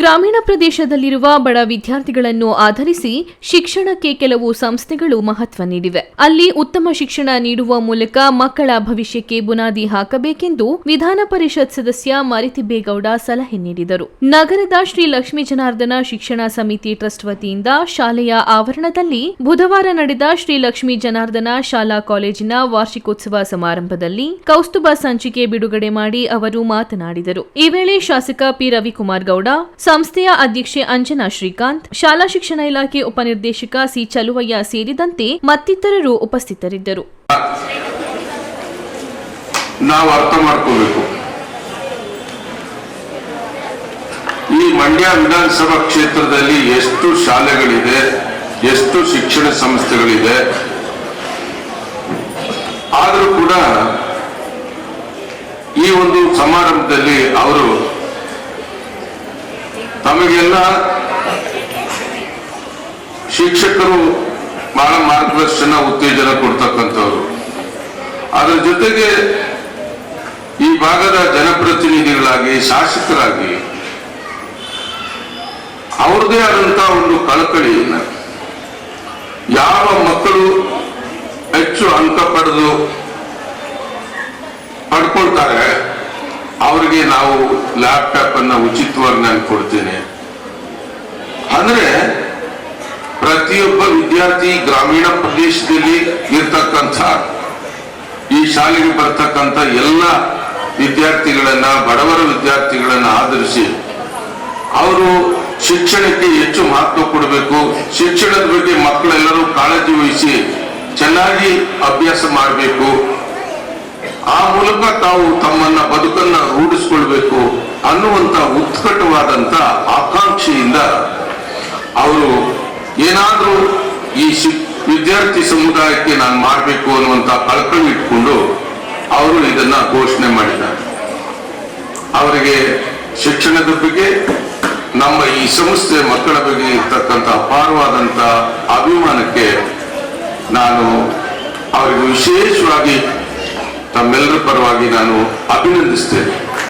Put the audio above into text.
ಗ್ರಾಮೀಣ ಪ್ರದೇಶದಲ್ಲಿರುವ ಬಡ ವಿದ್ಯಾರ್ಥಿಗಳನ್ನು ಆಧರಿಸಿ ಶಿಕ್ಷಣಕ್ಕೆ ಕೆಲವು ಸಂಸ್ಥೆಗಳು ಮಹತ್ವ ನೀಡಿವೆ. ಅಲ್ಲಿ ಉತ್ತಮ ಶಿಕ್ಷಣ ನೀಡುವ ಮೂಲಕ ಮಕ್ಕಳ ಭವಿಷ್ಯಕ್ಕೆ ಬುನಾದಿ ಹಾಕಬೇಕೆಂದು ವಿಧಾನ ಪರಿಷತ್ ಸದಸ್ಯ ಮರಿತಿಬ್ಬೇಗೌಡ ಸಲಹೆ ನೀಡಿದರು. ನಗರದ ಶ್ರೀ ಲಕ್ಷ್ಮೀ ಜನಾರ್ದನ ಶಿಕ್ಷಣ ಸಮಿತಿ ಟ್ರಸ್ಟ್ ವತಿಯಿಂದ ಶಾಲೆಯ ಆವರಣದಲ್ಲಿ ಬುಧವಾರ ನಡೆದ ಶ್ರೀ ಲಕ್ಷ್ಮೀ ಜನಾರ್ದನ ಶಾಲಾ ಕಾಲೇಜಿನ ವಾರ್ಷಿಕೋತ್ಸವ ಸಮಾರಂಭದಲ್ಲಿ ಕೌಸ್ತುಭ ಸಂಚಿಕೆ ಬಿಡುಗಡೆ ಮಾಡಿ ಅವರು ಮಾತನಾಡಿದರು. ಈ ವೇಳೆ ಶಾಸಕ ಪಿ ರವಿಕುಮಾರ್ ಗೌಡ ಸಂಸ್ಥೆಯ ಅಧ್ಯಕ್ಷೆ ಅಂಜನಾ ಶ್ರೀಕಾಂತ್, ಶಾಲಾ ಶಿಕ್ಷಣ ಇಲಾಖೆ ಉಪನಿರ್ದೇಶಕ ಸಿ ಚಲುವಯ್ಯ ಸೇರಿದಂತೆ ಮತ್ತಿತರರು ಉಪಸ್ಥಿತರಿದ್ದರು. ನಾವು ಅರ್ಥ ಮಾಡ್ಕೋಬೇಕು. ಈ ಮಂಡ್ಯ ವಿಧಾನಸಭಾ ಕ್ಷೇತ್ರದಲ್ಲಿ ಎಷ್ಟು ಶಾಲೆಗಳಿದೆ, ಎಷ್ಟು ಶಿಕ್ಷಣ ಸಂಸ್ಥೆಗಳಿದೆ, ಆದರೂ ಕೂಡ ಈ ಒಂದು ಸಮಾರಂಭದಲ್ಲಿ ಅವರು ತಮಗೆಲ್ಲ ಶಿಕ್ಷಕರು ಬಹಳ ಮಾರ್ಗದರ್ಶನ, ಉತ್ತೇಜನ ಕೊಡ್ತಕ್ಕಂಥವ್ರು. ಅದರ ಜೊತೆಗೆ ಈ ಭಾಗದ ಜನಪ್ರತಿನಿಧಿಗಳಾಗಿ, ಶಾಸಕರಾಗಿ ಅವ್ರದೇ ಆದಂತಹ ಒಂದು ಕಳಕಳಿಯನ್ನ ಯಾವ ಮಕ್ಕಳು ಹೆಚ್ಚು ಅಂಕ ಪಡೆದು ಪಡ್ಕೊಳ್ತಾರೆ ಅವರಿಗೆ ನಾವು ಲ್ಯಾಪ್ಟಾಪ್ ಅನ್ನ ಉಚಿತವಾಗಿ ನಾನು ಕೊಡ್ತೇನೆ. ಅಂದ್ರೆ, ಪ್ರತಿಯೊಬ್ಬ ವಿದ್ಯಾರ್ಥಿ ಗ್ರಾಮೀಣ ಪ್ರದೇಶದಲ್ಲಿ ಇರ್ತಕ್ಕಂಥ, ಈ ಶಾಲೆಗೆ ಬರ್ತಕ್ಕಂಥ ಎಲ್ಲ ವಿದ್ಯಾರ್ಥಿಗಳನ್ನ, ಬಡವರ ವಿದ್ಯಾರ್ಥಿಗಳನ್ನ ಆಧರಿಸಿ, ಅವರು ಶಿಕ್ಷಣಕ್ಕೆ ಹೆಚ್ಚು ಮಹತ್ವ ಕೊಡಬೇಕು. ಶಿಕ್ಷಣದ ಬಗ್ಗೆ ಮಕ್ಕಳೆಲ್ಲರೂ ಕಾಳಜಿ ವಹಿಸಿ, ಚೆನ್ನಾಗಿ ಅಭ್ಯಾಸ ಮಾಡಬೇಕು. ಆ ಮೂಲಕ ತಾವು ತಮ್ಮನ್ನ ಬದುಕನ್ನ ರೂಢಿಸ್ಕೊಳ್ಬೇಕು ಅನ್ನುವಂತ ಉತ್ಕಟವಾದಂತ ಆಕಾಂಕ್ಷೆಯಿಂದ ಅವರು ಏನಾದ್ರೂ ಈ ವಿದ್ಯಾರ್ಥಿ ಸಮುದಾಯಕ್ಕೆ ನಾನು ಮಾಡಬೇಕು ಅನ್ನುವಂತ ಕಳ್ಕಳಿ ಇಟ್ಕೊಂಡು ಅವರು ಇದನ್ನ ಘೋಷಣೆ ಮಾಡಿದ್ದಾರೆ. ಅವರಿಗೆ ಶಿಕ್ಷಣದ ಬಗ್ಗೆ, ನಮ್ಮ ಈ ಸಂಸ್ಥೆ ಮಕ್ಕಳ ಬಗ್ಗೆ ಇರ್ತಕ್ಕಂಥ ಅಪಾರವಾದಂತ ಅಭಿಮಾನಕ್ಕೆ ನಾನು ಅವರಿಗೆ ವಿಶೇಷವಾಗಿ ತಮ್ಮೆಲ್ಲರ ಪರವಾಗಿ ನಾನು ಅಭಿನಂದಿಸ್ತೇನೆ.